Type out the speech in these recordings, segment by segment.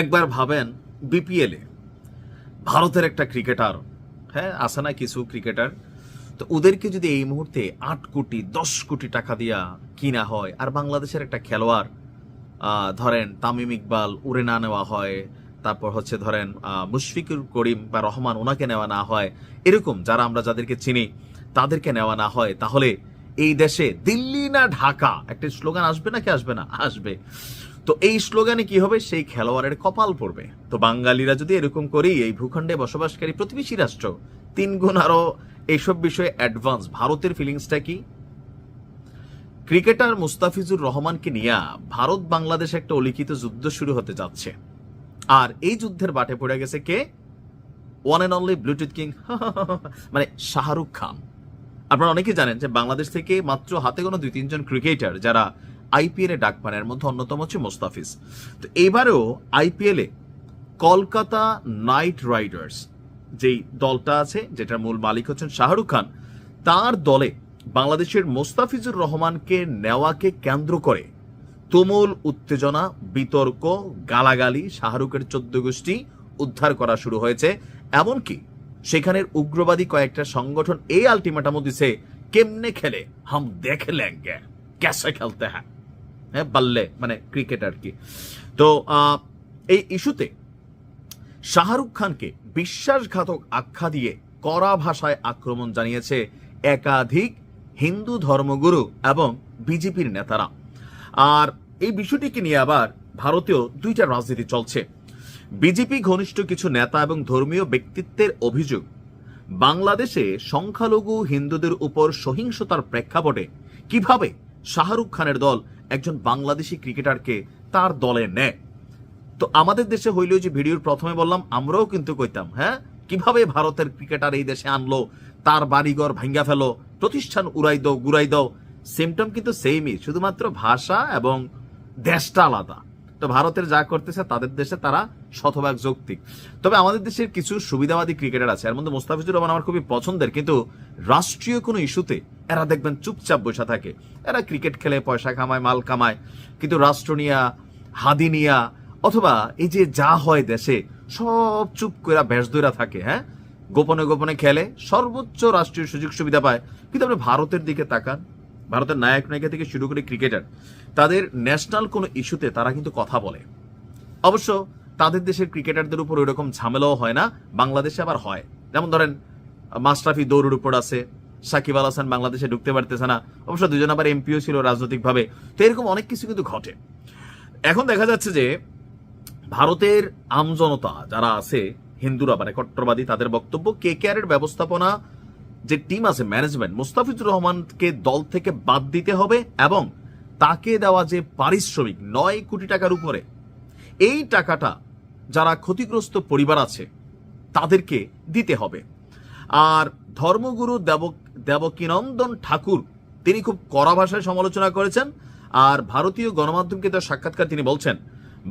একবার ভাবেন বিপিএলে ভারতের একটা ক্রিকেটার হ্যাঁ আছে না কিছু ক্রিকেটার, তো ওদেরকে যদি এই মুহূর্তে আট কোটি, দশ কোটি টাকা দিয়া কিনা হয়, আর বাংলাদেশের একটা খেলোয়াড় ধরেন তামিম ইকবাল উড়ে না নেওয়া হয়, তারপর হচ্ছে ধরেন মুশফিকুর করিম বা রহমান ওনাকে নেওয়া না হয়, এরকম যারা আমরা যাদেরকে চিনি, তাদেরকে নেওয়া না হয়, তাহলে এই দেশে দিল্লি না ঢাকা, একটা স্লোগান আসবে নাকি আসবে না? আসবে। তো এই স্লোগানে কি হবে? সেই খেলোয়াড়ের কপাল পড়বে। তো বাঙালিরা যদি এরকম করি এই ভূখণ্ডে বসবাসকারী প্রতিবেশী রাষ্ট্র তিন গুণ আরও এইসব বিষয়ে অ্যাডভান্স ভারতের ফিলিংসটা কি? ক্রিকেটার মুস্তাফিজুর রহমানকে নিয়ে ভারত বাংলাদেশ একটা অলিখিত যুদ্ধ শুরু হতে যাচ্ছে। আর এই যুদ্ধের বাটে পড়ে গেছে কে? One and only bluetooth king মানে শাহরুখ খান। আপনারা অনেকেই জানেন যে বাংলাদেশ থেকে মাত্র হাতে কোনো দুই তিনজন ক্রিকেটার যারা আইপিএল ডাক পান এর মধ্যে অন্যতম হচ্ছে মোস্তাফিজ। তো এবারেও আইপিএল কলকাতা নাইট রাইডার্স যেই দলটা আছে, যেটার মূল মালিক হচ্ছেন শাহরুখ খান, তার দলে বাংলাদেশের মোস্তাফিজুর রহমানকে নেওয়াকে কেন্দ্র করে তুমুল উত্তেজনা, বিতর্ক, গালাগালি শাহরুখের চোদ্দ গোষ্ঠী উদ্ধার করা শুরু হয়েছে। এমনকি সেখানের উগ্রবাদী কয়েকটা সংগঠন এই আলটিমেটামও দিছে, কেমনে খেলে? হাম দেখে লেঙ্গে, ক্যাসে খেলতে হ্যাঁ হ্যাঁ বাল্লে মানে ক্রিকেট আর কি। তো এই ইস্যুতে শাহরুখ খানকে বিশ্বাসঘাতক আখ্যা দিয়ে কড়া ভাষায় আক্রমণ জানিয়েছে একাধিক হিন্দু ধর্মগুরু এবং বিজেপির নেতারা। আর এই বিষয়টিকে নিয়ে আবার ভারতেও দুইটা রাজনীতি চলছে। বিজেপি ঘনিষ্ঠ কিছু নেতা এবং ধর্মীয় ব্যক্তিত্বের অভিযোগ, বাংলাদেশে সংখ্যালঘু হিন্দুদের উপর সহিংসতার প্রেক্ষাপটে কীভাবে শাহরুখ খানের দল একজন বাংলাদেশি ক্রিকেটারকে তার দলে নেয় তো আমাদের দেশে হইল যে ভিডিওর প্রথমে বললাম, আমরাও কিন্তু কইতাম হ্যাঁ? কীভাবে ভারতের ক্রিকেটার এই দেশে আনলো, তার বাড়িঘর ভাঙ্গা ফেলো, প্রতিষ্ঠান উড়াই দাও, গুড়াই দাও। সিমটম কিন্তু সেমই শুধুমাত্র ভাষা এবং দেশটা আলাদা। তো ভারতের যা করতেছে, তাদের দেশে তারা শতভাগ যৌক্তিক। তবে আমাদের দেশের কিছু সুবিধাবাদী ক্রিকেটার আছে। এর মধ্যে মোস্তাফিজুর রহমান আমার খুবই পছন্দের, কিন্তু রাষ্ট্রীয় কোনো ইস্যুতে এরা দেখবেন চুপচাপ বসে থাকে। এরা ক্রিকেট খেলে, পয়সা কামায়, মাল কামায়। কিন্তু রাষ্ট্র নিয়া, হাদি নিয়া, অথবা এই যে যা হয় দেশে, সব চুপ করে ভেস ধইরা থাকে হ্যাঁ? গোপনে গোপনে খেলে, সর্বোচ্চ রাষ্ট্রীয় সুযোগ সুবিধা পায়। কিন্তু আপনি ভারতের দিকে তাকান, ভারতের নায়ক নায়িকা থেকে শুরু করে ক্রিকেটার তাদের ন্যাশনাল কোনো ইস্যুতে তারা কিন্তু কথা বলে। অবশ্য তাদের দেশের ক্রিকেটারদের উপর ওইরকম ঝামেলাও হয় না, বাংলাদেশে আবার হয়। যেমন ধরেন মাস্টাফি দৌড়ের উপর আছে সাকিব আল হাসান বাংলাদেশে ঢুকতে পারতেছে না। অবশ্য দুজন আবার এমপিও ছিল রাজনৈতিকভাবে। তো এরকম অনেক কিছু কিন্তু ঘটে। এখন দেখা যাচ্ছে যে ভারতের আমজনতা যারা আছে, হিন্দুরা মানে কট্টরবাদী তাদের বক্তব্য কে কে এর ব্যবস্থাপনা যে টিম আছে ম্যানেজমেন্ট মুস্তাফিজুর রহমানকে দল থেকে বাদ দিতে হবে এবং তাকে দেওয়া যে পারিশ্রমিক, নয় কোটি টাকার উপরে, এই টাকাটা যারা ক্ষতিগ্রস্ত পরিবার আছে, তাদেরকে দিতে হবে। আর ধর্মগুরু দেব, দেবকীনন্দন ঠাকুর, তিনি খুব কড়া ভাষায় সমালোচনা করেছেন, আর ভারতীয় গণমাধ্যমকে তার সাক্ষাৎকার তিনি বলছেন,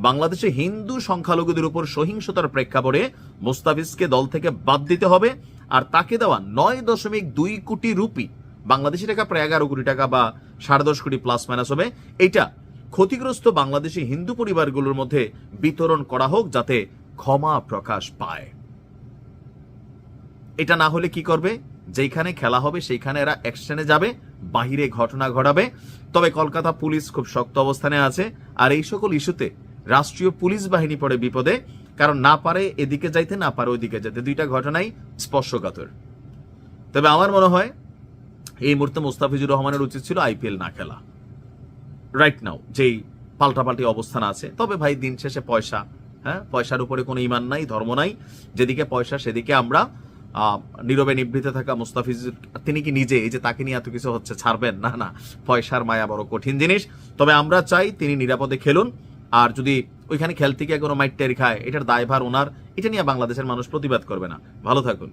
বাংলাদেশে হিন্দু সংখ্যালঘুদের উপর সহিংসতার প্রেক্ষাপটে মোস্তাফিজকে দল থেকে বাদ দিতে হবে, আর তাকে দেওয়া নয় দশমিক দুই কোটি রুপি, বাংলাদেশি টাকা প্রায় এগারো কোটি টাকা বা সাড়ে দশ কোটি প্লাস মাইনাস হবে, এটা ক্ষতিগ্রস্ত বাংলাদেশি হিন্দু পরিবারগুলোর মধ্যে বিতরণ করা হোক যাতে ক্ষমা প্রকাশ পায়। এটা না হলে কি করবে? যেখানে খেলা হবে, সেইখানে এরা অ্যাকশনে যাবে, বাহিরে ঘটনা ঘটাবে। তবে কলকাতা পুলিশ খুব শক্ত অবস্থানে আছে। আর এই সকল ইস্যুতে রাষ্ট্রীয় পুলিশ বাহিনী পড়ে বিপদে। কারণ না পারে এদিকে যাইতে, না পারে ওইদিকে যেতে। দুইটা ঘটনাই স্পর্শকাতর। তবে আমার মনে হয়, এই মুহূর্তে মুস্তাফিজুর রহমানের উচিত ছিল আইপিএল না খেলা। রাইট নাও যেই পাল্টাপাল্টি অবস্থান আছে। তবে ভাই, দিন শেষে পয়সা হ্যাঁ? পয়সার উপরে কোনো ইমান নাই, ধর্ম নাই। যেদিকে পয়সা, সেদিকে আমরা নীরবে নিবৃতে থাকা মুস্তাফিজ তিনি কি নিজে, এই যে তাকে নিয়ে এত কিছু হচ্ছে, ছাড়বেন? না না, পয়সার মায়া বড় কঠিন জিনিস। তবে আমরা চাই তিনি নিরাপদে খেলুন। আর যদি ওইখানে খেলতে গিয়ে কোনো মাইট টের খায়, এটার দায়ভার ওনার। এটা নিয়ে বাংলাদেশের মানুষ প্রতিবাদ করবে না। ভালো থাকুন।